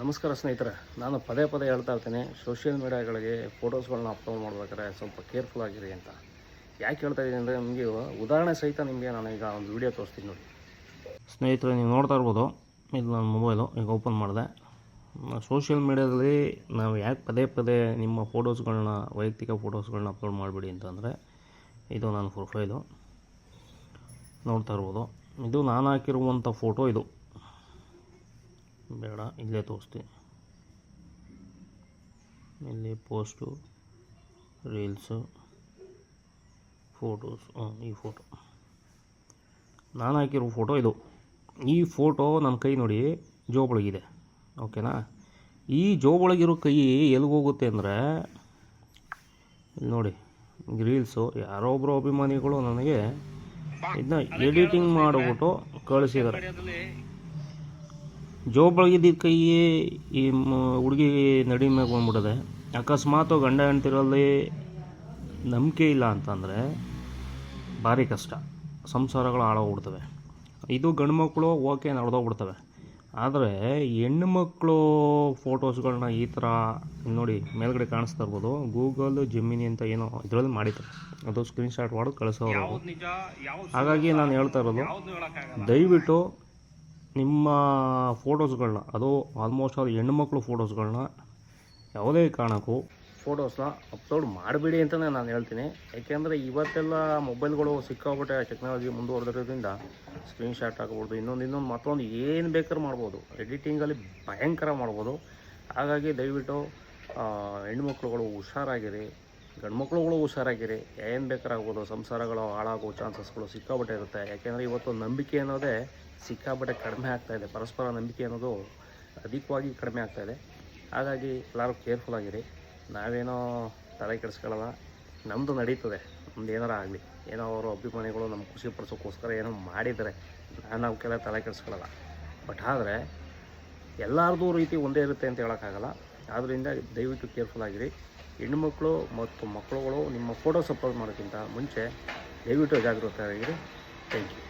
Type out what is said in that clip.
ನಮಸ್ಕಾರ ಸ್ನೇಹಿತರೆ, ನಾನು ಪದೇ ಪದೇ ಹೇಳ್ತಾ ಇರ್ತೀನಿ ಸೋಷಿಯಲ್ ಮೀಡಿಯಾಗಳಿಗೆ ಫೋಟೋಸ್ಗಳನ್ನ ಅಪ್ಲೋಡ್ ಮಾಡ್ಬೇಕಾದ್ರೆ ಸ್ವಲ್ಪ ಕೇರ್ಫುಲ್ ಆಗಿರಿ ಅಂತ. ಯಾಕೆ ಹೇಳ್ತಾ ಇದ್ದೀನಿ ಅಂದರೆ ನಿಮಗೆ ಉದಾಹರಣೆ ಸಹಿತ ನಿಮಗೆ ನಾನು ಈಗ ಒಂದು ವಿಡಿಯೋ ತೋರಿಸ್ತೀನಿ ನೋಡಿ. ಸ್ನೇಹಿತರೆ, ನೀವು ನೋಡ್ತಾ ಇರ್ಬೋದು, ಇದು ನನ್ನ ಮೊಬೈಲು ಈಗ ಓಪನ್ ಮಾಡಿದೆ. ಸೋಷಿಯಲ್ ಮೀಡ್ಯಾದಲ್ಲಿ ನಾವು ಯಾಕೆ ಪದೇ ಪದೇ ನಿಮ್ಮ ಫೋಟೋಸ್ಗಳನ್ನ ವೈಯಕ್ತಿಕ ಫೋಟೋಸ್ಗಳನ್ನ ಅಪ್ಲೋಡ್ ಮಾಡಿಬಿಡಿ ಅಂತಂದರೆ ಇದು ನನ್ನ ಪ್ರೊಫೈಲು ನೋಡ್ತಾ ಇರ್ಬೋದು, ಇದು ನಾನು ಹಾಕಿರುವಂಥ ಫೋಟೋ ಇದು. ಬೇಡ, ಇಲ್ಲೇ ತೋರಿಸ್ತೀನಿ. ಇಲ್ಲಿ ಪೋಸ್ಟು ರೀಲ್ಸು ಫೋಟೋಸ್ ಈ ಫೋಟೋ ನಾನು ಹಾಕಿರೋ ಫೋಟೋ ಇದು. ಈ ಫೋಟೋ ನನ್ನ ಕೈ ನೋಡಿ ಜೋಬೊಳಗಿದೆ ಓಕೆನಾ ಈ ಜೋಬೊಳಗಿರೋ ಕೈ ಎಲ್ಲಿಗೆ ಹೋಗುತ್ತೆ ಅಂದರೆ ಇಲ್ಲಿ ನೋಡಿ ರೀಲ್ಸು ಯಾರೋ ಒಬ್ಬರು ಅಭಿಮಾನಿಗಳು ನನಗೆ ಇದನ್ನ ಎಡಿಟಿಂಗ್ ಮಾಡಿಬಿಟ್ಟು ಕಳಿಸಿದ್ದಾರೆ. ಜೋಬಳಗಿದ್ದ ಕೈಯೇ ಈ ಹುಡುಗಿ ನಡಿ ಮ್ಯಾಗ ಬಂದ್ಬಿಡದೆ. ಅಕಸ್ಮಾತ್ ಗಂಡ ಹೆಂಡ್ತಿರಲ್ಲಿ ನಂಬಿಕೆ ಇಲ್ಲ ಅಂತಂದರೆ ಭಾರಿ ಕಷ್ಟ. ಸಂಸಾರಗಳು ಹಾಳೋಗ್ಬಿಡ್ತವೆ. ಇದು ಗಂಡು ಮಕ್ಕಳು ಓಕೆ ನಡೆದೋಗ್ಬಿಡ್ತವೆ. ಆದರೆ ಹೆಣ್ಣು ಮಕ್ಕಳು ಫೋಟೋಸ್ಗಳನ್ನ ಈ ಥರ ನೋಡಿ ಮೇಲ್ಗಡೆ ಕಾಣಿಸ್ತಾ ಇರ್ಬೋದು. ಗೂಗಲ್ ಜೆಮಿನಿ ಅಂತ ಏನೋ ಇದರಲ್ಲಿ ಮಾಡಿದ್ದಾರೆ. ಅದು ಸ್ಕ್ರೀನ್ಶಾಟ್ ಮಾಡಿ ಕಳಿಸೋರು ಹಾಗಾಗಿ ನಾನು ಹೇಳ್ತಾ ಇರೋದು ದಯವಿಟ್ಟು ನಿಮ್ಮ ಫೋಟೋಸ್ಗಳನ್ನ, ಅದು ಆಲ್ಮೋಸ್ಟ್ ಅದು ಹೆಣ್ಣುಮಕ್ಳು ಫೋಟೋಸ್ಗಳನ್ನ ಯಾವುದೇ ಕಾರಣಕ್ಕೂ ಫೋಟೋಸ್ನ ಅಪ್ಲೋಡ್ ಮಾಡಬೇಡಿ ಅಂತಲೇ ನಾನು ಹೇಳ್ತೀನಿ. ಯಾಕೆಂದರೆ ಇವತ್ತೆಲ್ಲ ಮೊಬೈಲ್ಗಳು ಸಿಕ್ಕಾಬಿಟ್ಟೆ ಟೆಕ್ನಾಲಜಿ ಮುಂದುವರೆದಿರೋದ್ರಿಂದ ಸ್ಕ್ರೀನ್ಶಾಟ್ ಆಗ್ಬೋದು ಇನ್ನೊಂದು ಇನ್ನೊಂದು ಮತ್ತೊಂದು ಏನು ಬೇಕಾದ್ರೂ ಮಾಡ್ಬೋದು. ಎಡಿಟಿಂಗಲ್ಲಿ ಭಯಂಕರ ಮಾಡ್ಬೋದು. ಹಾಗಾಗಿ ದಯವಿಟ್ಟು ಹೆಣ್ಣುಮಕ್ಳುಗಳು ಹುಷಾರಾಗಿರಿ. ಗಂಡ್ಮಕ್ಳುಗಳು ಹುಷಾರಾಗಿರಿ. ಏನು ಬೇಕಾರಾಗ್ಬೋದು, ಸಂಸಾರಗಳು ಹಾಳಾಗೋ ಚಾನ್ಸಸ್ಗಳು ಸಿಕ್ಕಾಬಟ್ಟೆ ಇರುತ್ತೆ. ಯಾಕೆಂದರೆ ಇವತ್ತು ನಂಬಿಕೆ ಅನ್ನೋದೇ ಸಿಕ್ಕಾಬಟ್ಟೆ ಕಡಿಮೆ ಆಗ್ತಾಯಿದೆ ಪರಸ್ಪರ ನಂಬಿಕೆ ಅನ್ನೋದು ಅಧಿಕವಾಗಿ ಕಡಿಮೆ ಆಗ್ತಾಯಿದೆ ಹಾಗಾಗಿ ಎಲ್ಲರೂ ಕೇರ್ಫುಲ್ ಆಗಿರಿ. ನಾವೇನೋ ತಲೆ ಕೆಡಿಸ್ಕೊಳ್ಳಲ್ಲ. ನಮ್ಮದು ನಡೀತದೆ. ನಮ್ದು ಏನಾರ ಆಗಲಿ. ಏನೋ ಅವರು ಅಭಿಮಾನಿಗಳು ನಮ್ಮ ಖುಷಿ ಪಡಿಸೋಕ್ಕೋಸ್ಕರ ಏನೋ ಮಾಡಿದರೆ ನಾನು ಅವಕ್ಕೆಲ್ಲ ತಲೆ ಕೆಡಿಸ್ಕೊಳ್ಳಲ್ಲ. ಬಟ್ ಆದರೆ ಎಲ್ಲರದು ರೀತಿ ಒಂದೇ ಇರುತ್ತೆ ಅಂತ ಹೇಳೋಕ್ಕಾಗಲ್ಲ. ಆದ್ದರಿಂದ ದಯವಿಟ್ಟು ಕೇರ್ಫುಲ್ ಆಗಿರಿ. ಹೆಣ್ಣುಮಕ್ಕಳು ಮತ್ತು ಮಕ್ಕಳುಗಳು ನಿಮ್ಮ ಫೋಟೋಸ್ ಅಪ್ಲೋಡ್ ಮಾಡೋಕ್ಕಿಂತ ಮುಂಚೆ ದಯವಿಟ್ಟು ಜಾಗೃತರಾಗಿರಿ ಥ್ಯಾಂಕ್ ಯು